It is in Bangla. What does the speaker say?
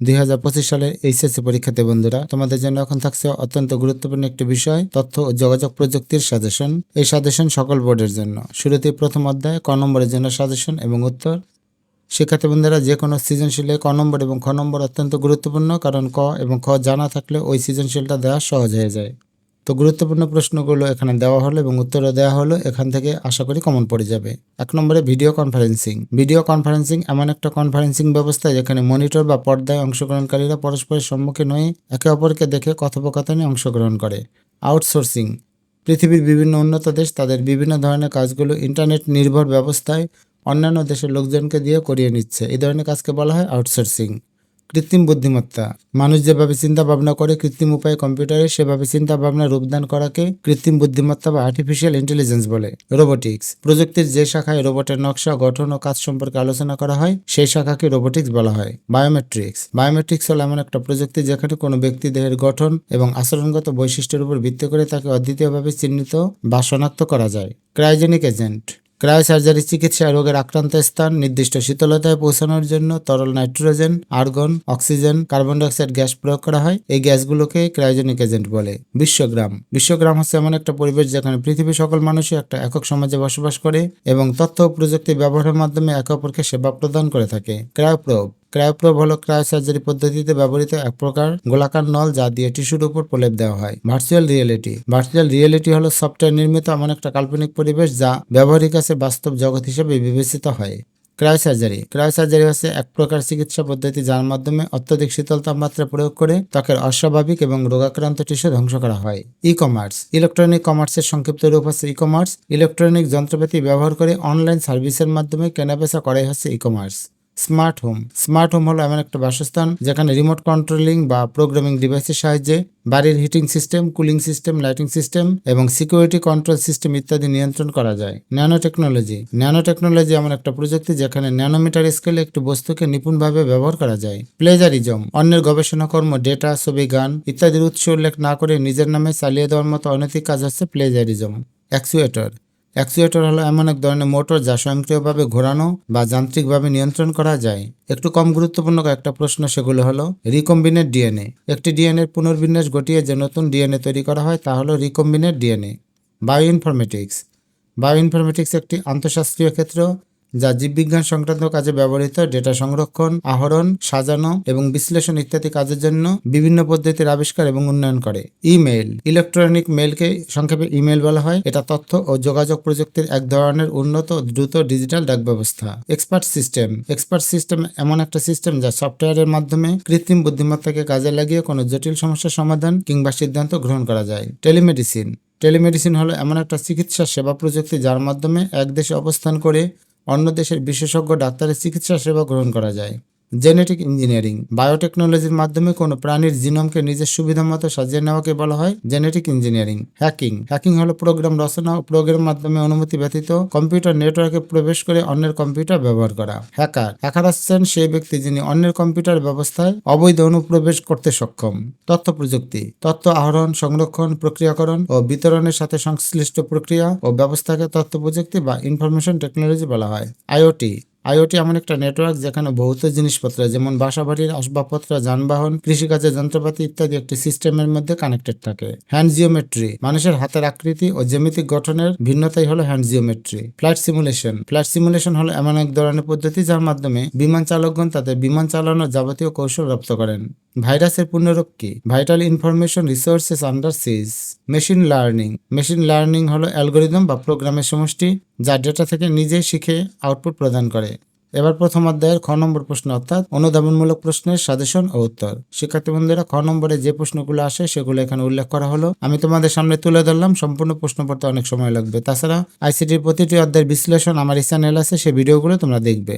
দুই হাজার পঁচিশ সালের এইচএসসি পরীক্ষাতে বন্ধুরা, তোমাদের জন্য এখন থাকছে অত্যন্ত গুরুত্বপূর্ণ একটি বিষয়, তথ্য ও যোগাযোগ প্রযুক্তির সাজেশন। এই সাজেশন সকল বোর্ডের জন্য। শুরুতে প্রথম অধ্যায় ক নম্বরের জন্য সাজেশন এবং উত্তর। শিক্ষার্থী বন্ধুরা, যে কোনো সৃজনশীলে ক নম্বর এবং খ নম্বর অত্যন্ত গুরুত্বপূর্ণ, কারণ ক এবং খ জানা থাকলে ওই সৃজনশীলটা দেওয়া সহজ হয়ে যায়। তো গুরুত্বপূর্ণ প্রশ্নগুলো এখানে দেওয়া হলো এবং উত্তরও দেওয়া হলো, এখান থেকে আশা করি কমন পড়ে যাবে। এক নম্বরে ভিডিও কনফারেন্সিং ভিডিও কনফারেন্সিং এমন একটা কনফারেন্সিং ব্যবস্থা যেখানে মনিটর বা পর্দায় অংশগ্রহণকারীরা পরস্পরের সম্মুখীন হয়ে একে অপরকে দেখে কথোপকথনে অংশগ্রহণ করে। আউটসোর্সিং পৃথিবীর বিভিন্ন উন্নত দেশ তাদের বিভিন্ন ধরনের কাজগুলো ইন্টারনেট নির্ভর ব্যবস্থায় অন্যান্য দেশের লোকজনকে দিয়ে করিয়ে নিচ্ছে। এই ধরনের কাজকে বলা হয় আউটসোর্সিং কৃত্রিম বুদ্ধিমত্তা। মানুষ যেভাবে চিন্তা ভাবনা করে কৃত্রিম উপায়ে কম্পিউটারে, সেভাবে চিন্তা ভাবনা রূপদান করাকে কৃত্রিম বুদ্ধিমত্তা বা আর্টিফিশিয়াল ইন্টেলিজেন্স বলে। রোবোটিক্স প্রযুক্তির যে শাখায় রোবটের নকশা, গঠন ও কাজ সম্পর্কে আলোচনা করা হয়, সেই শাখাকে রোবোটিক্স বলা হয়। বায়োমেট্রিক্স বায়োমেট্রিক্স হল এমন একটা প্রযুক্তি যেখানে কোনো ব্যক্তি দেহের গঠন এবং আচরণগত বৈশিষ্ট্যের উপর ভিত্তি করে তাকে অদ্বিতীয়ভাবে চিহ্নিত বা শনাক্ত করা যায়। ক্রায়োজেনিক এজেন্ট ক্রায়োসার্জারি চিকিৎসা রোগের আক্রান্ত স্থান, নির্দিষ্ট শীতলতায় পৌঁছানোর জন্য তরল nitrogen, argon, oxygen, carbon dioxide gas প্রয়োগ করা হয়। এই গ্যাসগুলোকে ক্রায়োজেনিক এজেন্ট বলে। বিশ্বগ্রাম। বিশ্বগ্রাম হচ্ছে এমন একটা পরিবেশ যেখানে পৃথিবীর সকল মানুষই একটা একক সমাজে বসবাস করে এবং তথ্য ও প্রযুক্তি ব্যবহারের মাধ্যমে একে অপরকে সেবা প্রদান করে থাকে। ক্রায়োপ্রোব। ক্রায়োপ্রোব হলো ক্রায়োসার্জারি পদ্ধতিতে ব্যবহৃত এক প্রকার গোলাকার নল যা দিয়ে টিস্যুর উপর প্রলেপ দেওয়া হয়। Virtual reality. ভার্চুয়াল রিয়েলিটি হলো সফটওয়্যার নির্মিত এমন একটা কাল্পনিক পরিবেশ যা ব্যবহারিক কাছে বাস্তব জগৎ হিসেবে বিবেচিত হয়। ক্রায়োসার্জারি ক্রায়োসার্জারি হচ্ছে এক প্রকার চিকিৎসা পদ্ধতি যার মাধ্যমে অত্যধিক শীতল তাপমাত্রা প্রয়োগ করে ত্বকের অস্বাভাবিক এবং রোগাক্রান্ত টিস্যু ধ্বংস করা হয়। ই কমার্স ইলেকট্রনিক কমার্সের সংক্ষিপ্ত রূপ হচ্ছে ই কমার্স ইলেকট্রনিক যন্ত্রপাতি ব্যবহার করে অনলাইন সার্ভিসের মাধ্যমে কেনাবেচা করাই হচ্ছে e commerce smart home. Smart home হলো এমন একটা বাসস্থান যেখানে রিমোট কন্ট্রোলিং বা প্রোগ্রামিং ডিভাইসের সাহায্যে বাড়ির heating system, cooling system, lighting system এবং সিকিউরিটি কন্ট্রোল সিস্টেম ইত্যাদি নিয়ন্ত্রণ করা যায়। ন্যানো টেকনোলজি ন্যানো টেকনোলজি এমন একটা প্রযুক্তি যেখানে ন্যানোমিটার স্কেলে একটি বস্তুকে নিপুণভাবে ব্যবহার করা যায়। প্লেজারিজম। অন্যের গবেষণাকর্ম ডেটা, ছবি, গান ইত্যাদির উৎস উল্লেখ না করে নিজের নামে চালিয়ে দেওয়ার মতো অনৈতিক কাজ হচ্ছে প্লেজারিজম। অ্যাকচুয়েটর। অ্যাকচুয়েটর হলো এমন এক ধরনের মোটর যা স্বয়ংক্রিয়ভাবে ঘোরানো বা যান্ত্রিকভাবে নিয়ন্ত্রণ করা যায়। একটু কম গুরুত্বপূর্ণ একটা প্রশ্ন, সেগুলো হলো, রিকম্বিনেট ডিএনএ। একটি ডিএনএর পুনর্বিন্যাস ঘটিয়ে যে নতুন ডিএনএ তৈরি করা হয় তা হলো রিকম্বিনেট ডিএনএ। বায়োইনফরমেটিক্স। বায়োইনফরমেটিক্স একটি আন্তঃশাস্ত্রীয় ক্ষেত্র। যা জীববিজ্ঞান সংক্রান্ত কাজে ব্যবহৃত, ডেটা সংরক্ষণ, আহরণ, সাজানো এবং বিশ্লেষণ ইত্যাদি কাজের জন্য বিভিন্ন পদ্ধতির আবিষ্কার এবং উন্নয়ন করে। ইমেইল, ইলেকট্রনিক মেইলকে সংক্ষেপে ইমেইল বলা হয়। এটা তথ্য ও যোগাযোগ প্রযুক্তির এক ধরনের উন্নত, দ্রুত, ডিজিটাল ডাক ব্যবস্থা এক্সপার্ট সিস্টেম এক্সপার্ট সিস্টেম এমন একটা সিস্টেম যা সফটওয়্যারের মাধ্যমে কৃত্রিম বুদ্ধিমত্তাকে কাজে লাগিয়ে কোনো জটিল সমস্যার সমাধান কিংবা সিদ্ধান্ত গ্রহণ করা যায়। টেলিমেডিসিন টেলিমেডিসিন হলো এমন একটা চিকিৎসা সেবা প্রযুক্তি যার মাধ্যমে এক দেশে অবস্থান করে অন্য দেশের বিশেষজ্ঞ ডাক্তারের চিকিৎসা সেবা গ্রহণ করা যায়। জেনেটিক ইঞ্জিনিয়ারিং, বায়োটেকনোলজির মাধ্যমে কোনো প্রাণীর জিনোমকে নিজের সুবিধা মতো সাজিয়ে নেওয়াকে বলা হয় জেনেটিক ইঞ্জিনিয়ারিং। হ্যাকিং হ্যাকিং হলো প্রোগ্রাম রচনা ও প্রোগ্রাম মাধ্যমে অনুমতি ব্যতীত কম্পিউটার নেটওয়ার্কে প্রবেশ করে অন্যের কম্পিউটার ব্যবহার করা। হ্যাকার হ্যাকার হচ্ছেন সেই ব্যক্তি যিনি অন্যের কম্পিউটার ব্যবস্থায় অবৈধ অনুপ্রবেশ করতে সক্ষম। তথ্য প্রযুক্তি, তথ্য আহরণ, সংরক্ষণ, প্রক্রিয়াকরণ ও বিতরণের সাথে সংশ্লিষ্ট প্রক্রিয়া ও ব্যবস্থাকে তথ্য প্রযুক্তি বা ইনফরমেশন টেকনোলজি বলা হয়। আইওটি আইওটি এমন একটা নেটওয়ার্ক যেখানে ভৌত জিনিসপত্র, যেমন বাসাবাড়ির আসবাবপত্র, যানবাহন, কৃষিকাজের যন্ত্রপাতি ইত্যাদি একটি সিস্টেমের মধ্যে কানেক্টেড থাকে। হ্যান্ড জিওমেট্রি, মানুষের হাতের আকৃতি ও জ্যামিতিক গঠনের ভিন্নতাই হলো hand geometry. Flight simulation flight simulation হলো এমন এক ধরনের পদ্ধতি যার মাধ্যমে বিমান চালকগণ তাদের বিমান চালানোর যাবতীয় কৌশল রপ্ত করেন। ভাইরাসের কি vital information resources under siege. Machine learning. Machine learning হলো অ্যালগোরিদম বা প্রোগ্রামের সমষ্টি যা ডেটা থেকে নিজে শিখে আউটপুট প্রদান করে। এবার প্রথম অধ্যায়ের খ নম্বর প্রশ্ন অর্থাৎ অনুধাবনমূলক প্রশ্নের সাজেশন ও উত্তর। শিক্ষার্থী বন্ধুরা, খ নম্বরে যে প্রশ্নগুলো আসে সেগুলো এখানে উল্লেখ করা হলো। আমি তোমাদের সামনে তুলে ধরলাম, সম্পূর্ণ প্রশ্ন পড়তে অনেক সময় লাগবে। তাছাড়া আইসিটির প্রতিটি অধ্যায়ের বিশ্লেষণ আমার এই চ্যানেল আছে সেই ভিডিওগুলো তোমরা দেখবে।